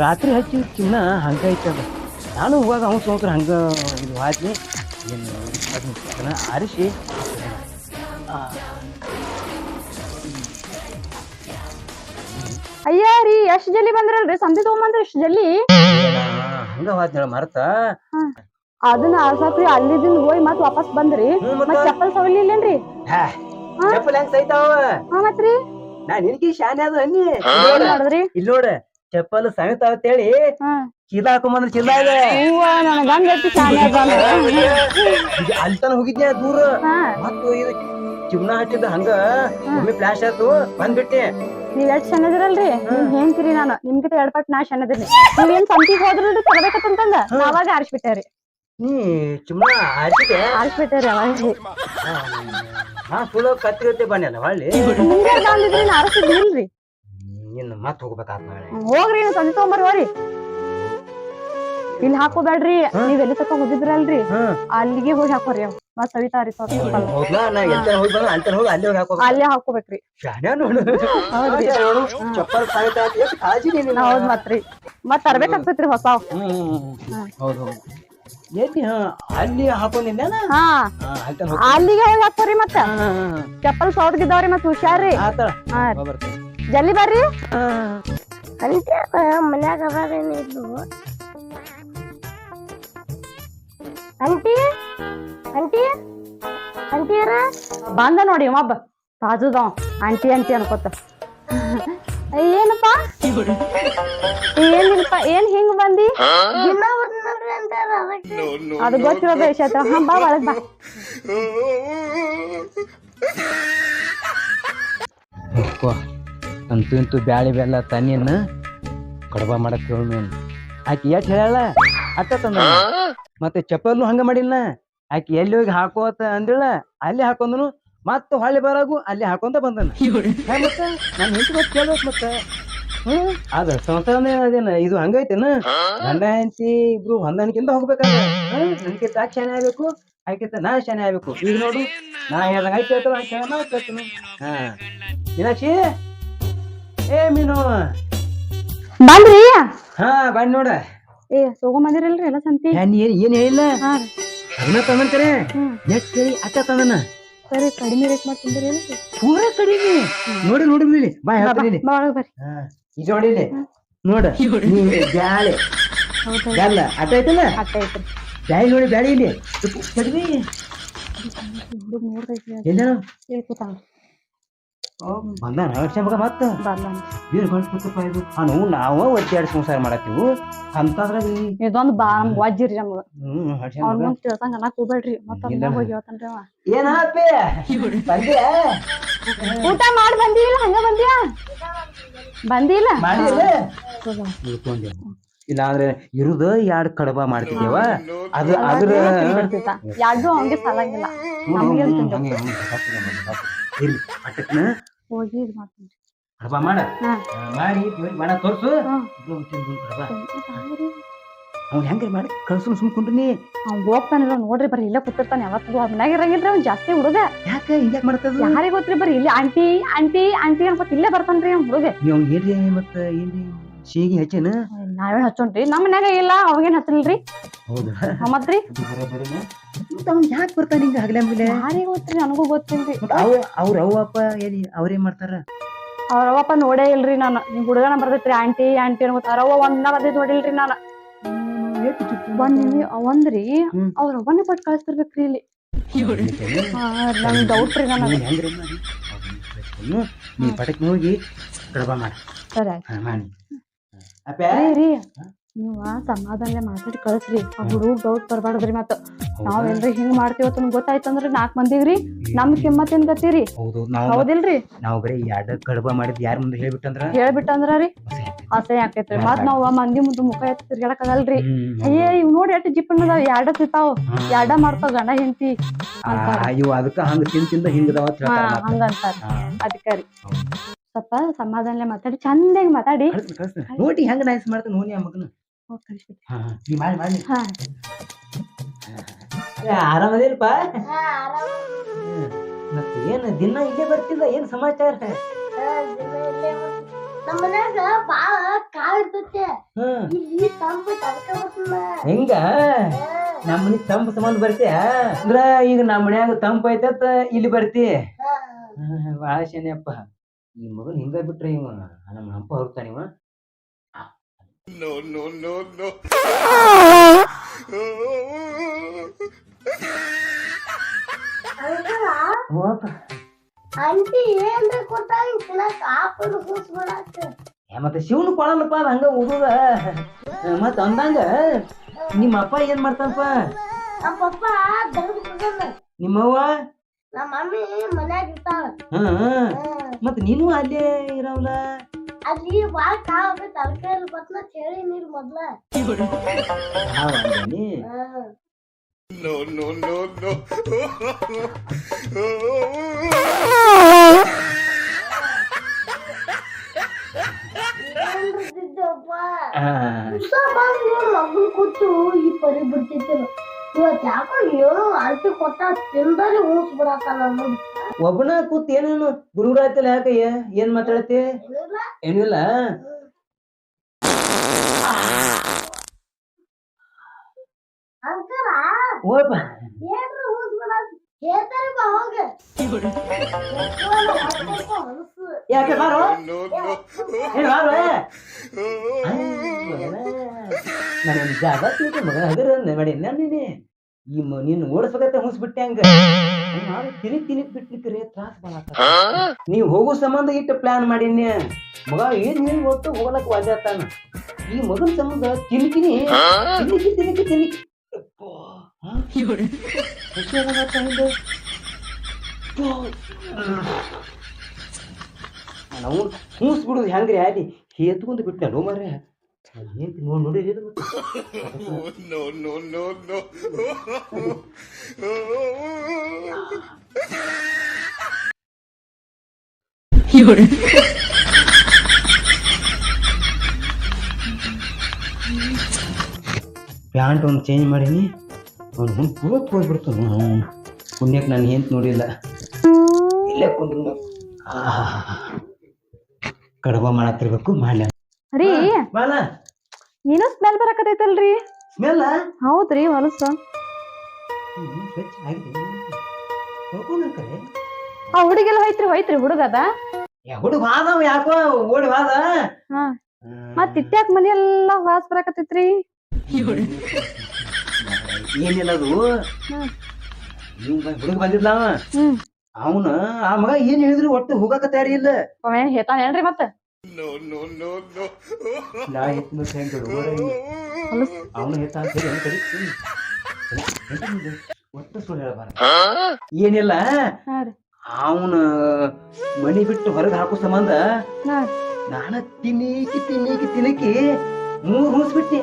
ರಾತ್ರಿ ಹಚ್ಚಿ ಚಿನ್ನ ಹಂಗ ಐತದ ನಾನು ಹೋಗಾಗ ಅವ್ನು ಸೋತ್ರ ಹಂಗ ಇದು ಹಾಕಿ ಅದನ್ನ ಆರಿಸಿ ಅಯ್ಯ ರೀ ಎಷ್ಟ್ ಜಲ್ಲಿ ಬಂದ್ರಲ್ರಿ? ಸಂತೆ ತಗೊಂಬಂದ್ರ ಎಷ್ಟು ಜಲ್ಲಿ ಹಂಗ ಹೋದ್ ಹೇಳ ಅದನ್ನ ಅದನ್ನ ಆರ್ಸಾಕ್ರಿ ಅಲ್ಲಿದಿಂದ ಹೋಗಿ ಮತ್ ವಾಪಸ್ ಬಂದ್ರಿ. ಮತ್ ಚಪ್ಪಲ್ ಸವಲಿಲ್ಲೇನ್ರಿ ಚಪ್ಪಲ್ ಹೆಂಗ್ ಸೈತಾವ? ಹಾ ಮತ್ರಿ? ನಾ ನಿನ್ಕಿ ಶಾನೆ ಅದು ಅನ್ನಿ. ಇಲ್ಲಿ ನೋಡ ಚಪ್ಪಲ್ ಸಮೇತ ಅಂತ ಹೇಳಿ ಚೀಲ ಹಾಕೊಂಬಂದ್ರ ಚೀಲ ಇದೆ. ಅಲ್ತನ. ಅಲ್ಲಿ ತನ ಹೋಗಿದ್ದೆ ದೂರ? ಮತ್ತು ಇದು ಚಿಮ್ನ ಹಚ್ಚಿದ ಹಂಗ ಒಮ್ಮೆ ಫ್ಲಾಶ್ ಆಯ್ತು ಬಂದ್ಬಿಟ್ಟೆ. ನೀವ್ ಎಷ್ಟ್ ಚೆನ್ನದಿರಲ್ರಿ ನೀವ್ ಹೇಳ್ತೀರಿ ನಾನು. ನಿಮ್ಗಿಂತ ಎರಡ್ ಪಟ್ ನಾ ಚೆನ್ನದಿನಿ ನೀವೇನ್ ಸಂತಿಗ್ ಹೋದ್ರಲ್ರಿ ತಗೋಬೇಕಂತಂದ ನಾವಾಗ ಆರಿಸ್ಬಿಟ್ಟಾರಿ ನೀ ಚಿಮ್ನ ಆರಿಸಿದೆ ಆರಿಸ್ಬಿಟ್ಟೇರಿ ಅವಾಗ. ಹಾ ಸುಳ ಕತ್ತಿಗತ್ತೆ ಬನ್ನಿ ಹೊಳ್ಳಿ. ನಿಮ್ಗೆ ಅಂದಿದ್ರಿ ನಾ ಆರಿಸಿದ್ನಿಲ್ರಿ ಇನ್ನು ಮತ್ ಹೋಗ್ಬೇಕಾತ್ ನಾಳೆ. ಹೋಗ್ರಿ ನೀವು ಸಂತಿ ತಗೊಂಬರ್ರಿ ಹೋರಿ ಇಲ್ಲಿ ಹಾಕೋಬೇಡ್ರಿ ನೀವ್ ಎಲ್ಲಿ ತಕ ಹೋಗಿದ್ರಲ್ರಿ? ಅಲ್ಲಿಗೆ ಹೋಗಿ ಹಾಕೋರಿ ಅವ್. ಮತ್ ಸವಿತಾ ರೀ ಹೌದಾ ನಾ ಎಲ್ತ ಹೋಗಿ ಬಂದ ಅಂತ ಹೋಗಿ ಅಲ್ಲಿ ಹೋಗಿ ಹಾಕೋಬೇಕು. ಅಲ್ಲೇ ಹಾಕೋಬೇಕ್ರಿ. ಶಾನ್ಯಾ ನೋಡು. ಹೌದ್ರಿ. ಚಪ್ಪಲ್ ಸಾಯ್ತಾ ಎಷ್ಟು ಕಾಳಜಿ ನೀನು ಹೌದ್ ಮತ್ರಿ. ಮತ್ ತರ್ಬೇಕಾಗ್ತೈತ್ರಿ ಹೊಸಾವ್ ಹೌದು ಹೌದು. ಅಲ್ಲಿ ಹಾ. ಅಲ್ಲಿಗೆ ಹೋಗಿ ಹಾಕೋರಿ ಮತ್ತ. ಚಪ್ಪಲ್ ಸೌದ್ಗಿದ್ದಾವ್ರಿ ಮತ್ ಹುಷಾರ್ರಿ. ಹಾ ಜಲ್ದಿ ಬರ್ರಿ ಮನ್ಯಾಗ ಅದಾರೇನಿದ್ರು ಅಂಟಿ ಅಂಟಿ ಅಂಟಿಯರ ಬಂದ ನೋಡಿ ಒಬ್ಬ ಬಾಜುದವ ಆಂಟಿ ಆಂಟಿ ಅನ್ಕೋತ ಏನಪ್ಪ ಏನಿಲ್ಪ ಏನ್ ಹಿಂಗ್ ಬಂದಿ ದಿನ ಬರ್ತಾರ್ರಿ ಅಂತಾರ ಅದಕ್ಕೆ ಅದು ಗೊತ್ತಿರೋ ಬೇಷ ಆಯ್ತು ಹಾ ಬಾ ಒಳಗ್ ಬಾ ಅಂತೂ ಇಂತೂ ಬ್ಯಾಳಿ ಬೆಲ್ಲ ತನ್ನಿನ ಕಡಬ ಮಾಡಕ್ ಹೇಳು ಆಕೆ ಎಷ್ಟ್ ಹೇಳಲ್ಲ ಅಟ್ಟ ತಂದ ಮತ್ತೆ ಚಪ್ಪಲ್ನು ಹಂಗ ಮಾಡಿಲ್ಲ. ಆಕಿ ಎಲ್ಲಿ ಹೋಗಿ ಹಾಕೋತ ಅಂದಿಲ್ಲ ಅಲ್ಲಿ ಹಾಕೊಂದನು ಮತ್ತೆ ಹೊಳ್ಳಿ ಬರಾಗು ಅಲ್ಲಿ ಹಾಕೊಂತ ಬಂದನ. ಮತ್ತೆ ನಾನು ಹೆಂಡತಿ ಮತ್ತೆ ಕೇಳ್ಬೇಕು ಮತ್ತೆ? ಹ್ಮ್? ಸಂಸಾರನೇ ಅದೇನ ಇದು ಹಂಗೈತೇನ? ಗಂಡ ಹೆಂಡತಿ ಇಬ್ರು ಹೊಂದಾಣಿಕೆಯಿಂದ ಹೋಗ್ಬೇಕಾದ್ರೆ ನನಗೆ ಸಾಕ್ ಶಾನೆ ಆಗ್ಬೇಕು ಆಯ್ಕೆತ ನಾ ಶಾನೆ ಆಗ್ಬೇಕು. ಈಗ ನೋಡು ನಾ ಹೇಳ್ದಂಗ ಆಯ್ತು ಹೇಳ್ತಾರ ಆಯ್ತು ನಾ ಕೇಳ್ತೀನಿ ಹಾ. ಮೀನಾಕ್ಷಿ? ಏ ಮೀನು. ಬಂದ್ರಿ? ಹಾ ಬನ್ನಿ ನೋಡ. ಏ ತಗೊಂಬಂದಿರಲ್ರಿ ಎಲ್ಲ ಸಂತಿ. ಏನ್ ಏನ್ ಏನ್ ಹೇಳಿಲ್ಲ? ಹಾ ರೀ. ಅದನ್ನ ತಂದಂತಾರೆ ಹ್ಮ್. ಎಷ್ಟ್ ಹೇಳಿ ಅಟ್ಟ ತಂದನ ಸರಿ ಕಡಿಮೆ ರೇಟ್ ಮಾಡಿ ತಿಂದ್ರಿ ಪೂರ ಕಡಿಮೆ. ನೋಡಿ ನೋಡಿ ಬಿಡಿ ಬಾ ಹೇಳ್ತೀನಿ. ಬಾ ಒಳಗ್ ಬರ್ರಿ. ಹಾ ಈಗ ನೋಡಿ ನೋಡ. ನೀ ಬ್ಯಾಳೆ. ಹೌದಾ ಬೆಲ್ಲ ಅಟ್ಟ ಐತಲ್ಲ ಅಟ್ಟ ಐತ್ರಿ. ಬ್ಯಾಳಿ ನೋಡಿ ಬ್ಯಾಳಿ ಇಲ್ಲಿ. ಕಡಿಮೆ. ಹುಡುಗ ನೋಡ್ದೈತ್ರಿ ಎಲ್ಲ ಹೇಳ್ಕೊತಾವ ಬಂದ ರಕ್ಷಣೆ ಮತ್ತ ಏನ್ ಕಳ್ಸ್ಕೊತಪ್ಪ ಇದು ಆ ನಾವು ಒದ್ದಾಡಿ ಸಂಸಾರ ಮಾಡತ್ತೀವು ಅಂತಂದ್ರೆ ಇದೊಂದು ಬಾಂಬ್ ಬಾ ನಮ್ಗ್ ವಜ್ಜಿರಿ ನಮ್ಗ ಮಗ. ಮುಂದ್ ತಿಳ್ಸಂಗ ಅನ್ನಕ್ ಹೋಗ್ಬೇಡ್ರಿ ಮತ್ತ ಹೋಗಿ ಹೇಳ್ತಾನ್ರಿ ಅವ ಏನಪ್ಪಿ ಊಟ ಮಾಡಿ ಬಂದಿಲ್ಲ ಹಂಗ ಬಂದಿಯಾ ಬಂದಿಲ್ಲ ಇಲ್ಲ ಅಂದ್ರೆ ಇರುದ ಎರಡ್ ಕಡಬ ಮಾಡ್ತಿದ್ದೇವ ಅದು ಅದ್ರ ಯಾರ್ದು ಹಂಗೆ ಸಾಲಂಗಿಲ್ಲ. ಇರ್ಲಿ ಪಟ್ಟಕ್ನ ಹೋಗಿ ಇದು ಮಾಡ್ತೀನಿ. ಹಬ್ಬ ಮಾಡ? ಹಾ. ಮಾಡಿ ದೇವ್ರಿಗೆ ಬಣ ತೋರ್ಸು. ಹಾ. ಇಬ್ರು ತಿಂದು ಕಡಬ ಅವ್ನು ಹೆಂಗ್ರಿ ಮಾಡಿ? ಕಳ್ಸು ಸುಮ್ಕೊಂಡ್ರಿ ಅವ್ನ್ ಹೋಗ್ತಾನಿಲ್ಲ ನೋಡ್ರಿ ಬರ್ರಿ ಇಲ್ಲೇ ಕೂತಿರ್ತಾನೆ. ಯಾವತ್ತೂ ಅವ್ನ ಮನ್ಯಾಗ ಇರಂಗಿಲ್ರಿ ಅವ್ನ್ ಜಾಸ್ತಿ ಹುಡುಗ. ಯಾಕೆ ಹಿಂಗ್ಯಾಕ್ ಮಾಡ್ತದ? ಯಾರಿಗ್ ಗೊತ್ತ್ರಿ ಬರ್ರಿ ಇಲ್ಲಿ ಆಂಟಿ ಆಂಟಿ ಆಂಟಿ ಅನ್ಕೊತ ಇಲ್ಲೇ ಬರ್ತಾನ್ರಿ ಅವ್ನ್ ಹುಡುಗ. ನೀವು ಏನ್ರಿ ಮತ್ತ ಏನ್ರಿ? ಶೀಗಿ ಹಚ್ಚೇನ? ನಾವೇನ್ ಹಚ್ಚೋಣ್ರಿ? ನಮ್ ಮನ್ಯಾಗ ಇಲ್ಲ ಅವಾಗೇನ್ ಹಚ್ಚಲ್ರಿ ಹೌದಾ? ಮತ್ರಿ ಮತ್ತೆ ಅವ್ನು ಯಾಕೆ ಬರ್ತಾನೆ ಹಿಂಗ ಹಗಲಂಬಿಲೆ ಯಾರಿಗ್ ಗೊತ್ತ್ರಿ ನನಗೂ ಗೊತ್ತಿಲ್ರಿ. ಅವ ಅವ್ರ ಅವ್ವ ಅಪ್ಪ ಏನಿ ಅವ್ರೇನ್ ಮಾಡ್ತಾರ? ಅವ್ರ ಅವಪ್ಪ ನೋಡೇ ಇಲ್ರಿ ನಾನು. ನಿಮ್ ಹುಡುಗನ ಬರ್ತೈತ್ರಿ ಆಂಟಿ ಆಂಟಿ ಅನ್ಕೋತ ಅವ್ರವ್ವ ಒಂದ ಬಂದಿದ್ ನೋಡಿಲ್ರಿ ನಾನು. ಒಂದ್ ನಿಮಿ ಒಂದ್ರಿ. ಅವ್ರ ಅವನೇ ಕೊಟ್ಟು ಕಳಿಸ್ತಿರ್ಬೇಕ್ರಿ ಇಲ್ಲಿ. ನಂಗೆ ಡೌಟ್ ರೀ ನಾನು ನೀ ಪಟಕ್ ಹೋಗಿ ಗಡಬ ಮಾಡಿ. ಸರಿ ಮಾಡಿ. ಅಪ್ಪ ರೀ. ನೀವ ಸಮಾಧಾನ ಮಾತಾಡಿ ಕಳಿಸ್ರಿ. ಹುಡುಗ ಡೌಟ್ ಬರಬಾರ್ದ್ರಿ ಮತ್ತ. ನಾವ್ ಎಲ್ರಿ ಹಿಂಗ್ ಮಾಡ್ತೀವತ್ತ ಗೊತ್ತಾಯ್ತಂದ್ರ ನಾಲ್ಕ್ ಮಂದಿಗ್ರಿ ನಮ್ ಕಿಮ್ಮತ್ತಿನ ಗತಿರಿ ಹೌದು ನಾವು ಹೌದಿಲ್ರಿ? ನಾವು ಬರೀ ಎರಡ್ ಕಡಬ ಮಾಡಿದ್ ಯಾರ ಮುಂದೆ ಹೇಳ್ಬಿಟ್ಟಂದ್ರ? ಹೇಳ್ಬಿಟ್ಟಂದ್ರ ರೀ ಅಸಹ್ಯ ಆಕೈತ್ರಿ ಮತ್ ನಾವ್ ಮಂದಿ ಮುಂದೆ ಮುಖ ಎತ್ತ ತಿರ್ಗಾಡಕ್ ಆಗಲ್ರಿ. ಹ್ಮ್, ಅಯ್ಯೇ ಇವ್ ನೋಡಿ ಎಷ್ಟು ಜಿಪ್ ಅದಾವ. ಎರಡ ತಿಂತಾವ್. ಎರಡ ಮಾಡ್ತಾವ ಗಂಡ ಹೆಂಡತಿ. ಅಯ್ಯೋ ಅದಕ್ಕ ಹಂಗ ತಿಂದ ತಿಂದ ಹಿಂಗದವ ಅಂತ ಹೇಳ್ತಾರ ಮಾತ. ಹಂಗಂತಾರ ಹಾ, ಅದಕ್ಕ ರೀ ಹೌದು. ಸ್ವಲ್ಪ ಸಮಾಧಾನ ಮಾತಾಡಿ ಚಂದಾಗಿ ಮಾತಾಡಿ. ನೋಡಿ ಹೆಂಗ್ ನೈಸ್ ಮಾಡ್ತಾನೆ ನೋಡಿ ಆ ಮಗನ. ಹೋಗ್ ಕಳಿಸ್ಬಿಡ್ರಿ. ಹಾ, ನೀ ಮಾಡಿ ಮಾಡಿ. ಹಾ. ಆರಾಮದಿಲ್ಪ ಆರಾಮ. ಮತ್ತೆ ಏನ್ ದಿನ ಇಲ್ಲೇ ಬರ್ತಿಲ್ಲ ಏನ್ ಸಮಾಚಾರ? ನಮ್ಮ ಮನ್ಯಾಗ ಬಾಳ ಕಾಲ್ ಮ್ಯಾಲ ಇರ್ತೈತೆ. ಹ್ಮ್. ಇಲ್ಲಿ ತಂಪ ತಡ್ಕ ಬರ್ತದ ಹೆಂಗ ನಮ್ಮ ಮನಿ ತಂಪು ಸಂಬಂಧ ಬರ್ತೀಯ? ಅಂದ್ರ ಈಗ ನಮ್ಮ ಮನ್ಯಾಗ ತಂಪು ಐತತ್ ಇಲ್ಲಿ ಬರ್ತಿ. ಬಾಳ ಭಾಳ ಶನಿಯಪ್ಪ ಈ ಮಗನ್ ಹಿಂಗ ಬಿಟ್ರಿ ಇವ ನಮ್ಮ ಅಪ್ಪ ಹೊರತಾನ ಇವ. ಹೋಪ. ಆಂಟಿ ಏನ್ರ ಕೊಟ್ಟಾಗ ತಿನ್ನಕ್ ಆಪಲ್ ಕೂಸ್ಬಿಡಾಕ ಏ, ಮತ್ತೆ ಶಿವನು ಕೊಳಲ್ಲಪ್ಪ ಅದ ಹಂಗ ಓದುದ ಮತ್ತ ಅಂದಂಗ ನಿಮ್ಮ ಅಪ್ಪ ಏನ್ ಮಾಡ್ತಾನಪ್ಪ? ನಮ್ಮ ಪಪ್ಪ ದಗದ್ ಹೋಗಲ್ಲ ನಿಮ್ಮವ್ವ? ನಮ್ಮ ಮಮ್ಮಿ ಮನ್ಯಾಗ ಇರ್ತಾಳ. ಹ್ಮ್ ಮತ್ತ. ನೀನು ಅಲ್ಲೇ ಇರವಲ್ಲ ಅಲ್ಲಿ ಬಾಳ ಕಾವ್ ತರಕಾರಿ ಬತ್ನ ಚಳಿ ನೀರ್ ಮೊದ್ಲ ಹಾವ್ ಅಂದೇನಿ? ಹ್ಮ್. ಏನ್ರಿ ಇದ್ದಿದ್ದಪ್ಪ? ಆ, ದಿವ್ಸ ಬಂದ್ ನೀವ್ ಮಗನ್ ಕೂತು ಈ ಪರಿ ಬಿಡ್ತಿತ್ತಿಲ್ಲ ಇವತ್ ಯಾಕೋ ಏನೋ ಆಂಟಿ ಕೊಟ್ಟ ತಿಂದಲ್ಲಿ ಉಣಿಸ್ ಬಿಡತ್ತಾನ ನೋಡಿ ಒಬ್ಬನ ಕೂತ್ ಏನೇನು ಗುರುಗಳಾಯ್ತಲ್ಲ ಯಾಕಯ್ಯ? ಏನ್ ಮಾತಾಡತಿ? ಏನಿಲ್ಲ. ಯಾಕೆ ಬಾರೋ? ಬಾರೋ ನನ್ನ ಜಾಗ ಮಗ ಹಗರ ಮಾಡಿ ನೀನೆ ಈ ಮನಿ ನೀನ್ ಓಡಿಸ್ಬೇಕಂತ ಹುಸ್ಬಿಟ್ಟೆ ಹಂಗ. ನಾನು ತಿನಿ ತಿನಿ ಬಿಟ್ಲಿಕ್ಕರೆ ತ್ರಾಸ ಬಾಳ ನೀವ್ ಹೋಗೋ ಸಂಬಂಧ ಇಟ್ಟು ಪ್ಲಾನ್ ಮಾಡೀನಿ. ಮಗ ಏನ್ ನೀನ್ ಒಟ್ಟು ಹೋಗ್ಲಕ್ ವಾಜಾತಾನ ಈ ಮಗನ ಸಂಬಂಧ ತಿನ್ಕಿನಿ ತಿನ್ನಿಕಿ ತಿನ್ನಿಕಿ ತಿನ್ನಿಕಿ. ನಾವು ಹೂಸ್ ಬಿಡುದು ಹೆಂಗ್ರಿ ಅಲ್ಲಿ ಹೇತ್ಕೊಂಡು ಬಿಟ್ಟೆ ನೋ ಮಾರ್ರೆ. ಏನ್ ನೋಡ್ ನೋಡಿ ಹೇಳಿದ್ರು ಮತ್ತೆ. ಪ್ಯಾಂಟ್ ಒಂದು ಚೇಂಜ್ ಮಾಡೀನಿ. ಅವ್ನು ಮುಂದೆ ಪೂರಕ್ ಹೋಗ್ಬಿಡ್ತು. ಪುಣ್ಯಕ್ಕೆ ನಾನು ಹೆಂತ ನೋಡಿಲ್ಲ. ಇಲ್ಲೇ ಕುಂದ್ರು ಕಡಬ ಮಾಡತ್ತಿರ್ಬೇಕು ಮಾಡ್ಲ ರೀ ಬಾಲ. ಏನೋ ಸ್ಮೆಲ್ ಬರಕತೈತಲ್ರಿ ಸ್ಮೆಲ್ ಹೌದ್ರಿ ಹೊಲಸ. ಆ ಹುಡುಗೆಲ್ಲ ಹೋಯ್ತ್ರಿ ಹೋಯ್ತ್ರಿ ಹುಡುಗದ ಹುಡುಗ ಹಾದವ ಯಾಕೋ ಓಡಿ ಹಾದ? ಮತ್ ಇಟ್ಯಾಕ್ ಮನಿ ಎಲ್ಲಾ ವಾಸ್ ಬರಕತೈತ್ರಿ ಏನಿಲ್ಲ ಅದು. ಹುಡುಗ ಬಂದಿದ್ಲ ಅವನ ಆ ಮಗ ಏನ್ ಹೇಳಿದ್ರು ಒಟ್ಟು ಹೋಗಕ ತಯಾರಿ ಇಲ್ಲ. ಅವೇನ್ no, no, no. ನಾ ಹೆತ್ತು ಹೆಂಗ್ ಅವನು ಹೆತ್ತ ಅಂತ ಹೇಳಿ ಅವ್ನ್ ಕರೀತೀನಿ. ಒಟ್ಟು ಸುಳ್ಳು ಹೇಳಬಾರ. ಏನಿಲ್ಲ? ಹಾ ರೀ. ಅವನ ಮನಿ ಬಿಟ್ಟು ಹೊರಗೆ ಹಾಕೋ ಸಂಬಂಧ? ಹಾ ನಾನ ತಿನ್ನೀಕಿ ತಿನ್ನೀಕಿ ತಿನ್ನಕಿ ಮೂರ್ ಹೂಸ್ ಬಿಟ್ಟಿ.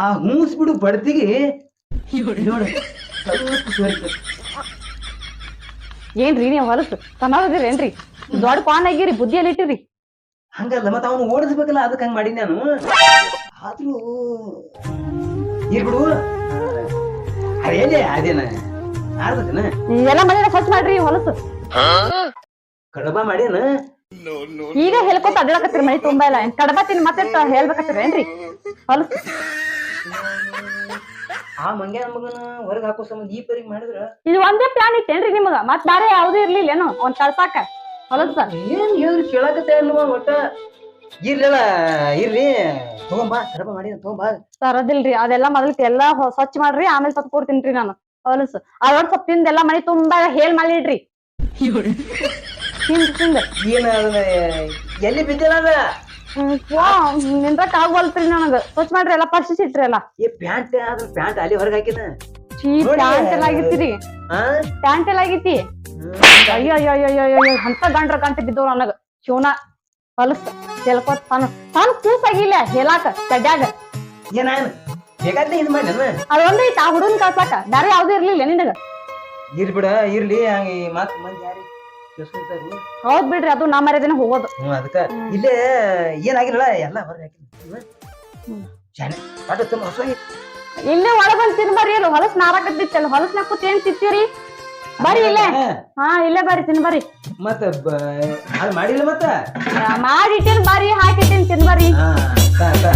ಆ ಹೂಸ್ ಬಿಡು ಬಡ್ತಿಗೆ ನೋಡ. ಸ್ವಲ್ಪ ಸೋರಿತು. ಏನ್ರಿ ನೀವು ಹೊಲಸು? ಸಣ್ಣದಿರೇನ್ರಿ ದೊಡ್ಡ ಪಾನ್ ಆಗಿರಿ ಬುದ್ಧಿಯಲ್ಲಿ ಇಟ್ಟಿರಿ ಹಂಗಲ್ಲ ಮತ್ತ ಅವನು ಓಡಿಸ್ಬೇಕಲ್ಲ ಅದಕ್ಕೆ ಹಂಗ ಮಾಡಿ ನಾನು. ಆದ್ರೂ ಇರ್ಬಿಡು ಅದೇನೆ ಅದೇನ? ಆರ್ದನ ಎಲ್ಲ ಮನೆಯ ಸ್ವಚ್ಛ ಮಾಡ್ರಿ ಹೊಲಸು. ಕಡಬ ಮಾಡ್ಯಾನ? ಈಗ ಹೇಳ್ಕೊತ ಅಡ್ಡಾಕತ್ತೀರಿ ಮನೆ ತುಂಬಾ ಇಲ್ಲ ಏನ್ ಕಡಬ ತಿನ್ ಮತ್ತೆ ಹೇಳ್ಬೇಕತ್ತೀರಿ ಏನ್ರಿ? ಹೊಲಸು. ಆ ಮಂಗ್ಯ ಮಗನ ಹೊರಗೆ ಹಾಕೋ ಸಂಬಂಧ ಈ ಪರಿಗೆ ಮಾಡಿದ್ರ? ಇದು ಒಂದೇ ಪ್ಲಾನ್ ಇತ್ತೇನ್ರಿ ನಿಮಗ? ಮತ್ ಬೇರೆ ಯಾವ್ದು ಇರ್ಲಿಲ್ಲೇನು ಒಂದ್ ಕಳ್ಸಾಕ ಹೊಲಸ ಏನ್ ಹೇಳಿ ಕೇಳಕತ್ತೆ ಅಲ್ವಾ ಒಟ್ಟ? ಇರ್ಲಿಲ್ಲ ಇರ್ಲಿ. ತಗೊಂಬಾ ಕರಪ ಮಾಡಿ ತಗೊಂಬ. ತರದಿಲ್ರಿ ಅದೆಲ್ಲ ಮೊದಲು ಎಲ್ಲಾ ಹೊ- ಸ್ವಚ್ಛ ಮಾಡ್ರಿ ಆಮೇಲೆ ಸ್ವಲ್ಪ ಕೊಡ್ತೀನ್ರಿ ನಾನು. ಹೊಲಸು ಅದ್ರೊಳಗ್ ಸ್ವಲ್ಪ ತಿಂದೆಲ್ಲ ಮನೆ ತುಂಬಾ ಹೇಲ್ ಮಾಡಿಡ್ರಿ ತಿಂದ್ ತಿಂದ್. ಏನ ಅದನ್ನ ಎಲ್ಲಿ ಬಿದ್ದಿಲ್ಲ ಅದ? ನಿಂದ್ರಕ್ ಆಗ್ವಲ್ತ್ರಿ ನನಗ. ಸ್ವಚ್ಛ ಮಾಡ್ರಿ ಎಲ್ಲ ಪರ್ಸಿಸ್ ಇಟ್ರಿ ಎಲ್ಲ. ಈ ಪ್ಯಾಂಟ್ ಅದ್ರ ಪ್ಯಾಂಟ್ ಅಲ್ಲಿ ಹೊರಗೆ ಹಾಕಿನ ಚೀ ನೋಡಿ. ಪ್ಯಾಂಟ್ ಎಲ್ಲ ಆಗಿತ್ತೀರಿ. ಆ? ಪ್ಯಾಂಟ್ ಎಲ್ಲ ಆಗೈತಿ ಅಯ್ಯೋ ಅಯ್ಯ ಅಯ್ಯೋ ಅಂತ ಗಂಡ್ರ ಗಂಟ ಬಿದ್ದವ್ ನನಗ. ಶಿವನ ಹೊಲಸ್ ಹೇಳ್ಕೊತ್ ತಾನು. ತಾನು ಕೂಸಾಗಿಲ್ಲ ಹೇಳಾಕ ಕಡ್ಯಾಗ. ಏನಾಯನ ಬೇಕಾದ್ರೆ ಇದು ಮಾಡಿ ಅದೊಂದ್ ಐತಿ ಆ ಹುಡುಗನ್ ಕಳ್ಸಾಕ. ಬೇರೆ ಯಾವ್ದು ಇರ್ಲಿಲ್ಲ ನಿನಗ ಇರ್ ಬಿಡ ಇರ್ಲಿ ಹಂಗ ಮಾತ್ ಮಂದಿ ಯಾರಿ ಹೌದ್ ಬಿಡ್ರಿ ಅದು ನಾ ಮರ್ಯಾದಿನ ಹೋಗೋದು. ಹ್ಮ್ ಅದಕ್ಕ. ಇಲ್ಲೇ ಏನಾಗಿರಲ್ಲ ಎಲ್ಲ ಹೊಸ ಐತಿ. ಇಲ್ಲೇ ಒಳ ಬಂದ್ ಹೊಲಸ್ ನಾರಾಕತ್ತಿತ್ತಲ್ಲ ಹೊಲಸ್ನಾಗ ಕೂತ್ ಏನ್ ತಿಂತೀರಿ? ಬರ್ರಿ ಇಲ್ಲೇ. ಹಾ. ಇಲ್ಲೇ ಬರ್ರಿ ತಿನ್ ಬರ್ರಿ. ಮತ್ತ ಅದು ಮಾಡಿಲ್ಲ ಮತ್ತ? ಮಾಡಿಟ್ಟಿನ್ ಬರ್ರಿ ಹಾಕಿಟ್ಟಿನ್ ತಿನ್ ಬರ್ರಿ. ಹಾ ತಾ ತಾ.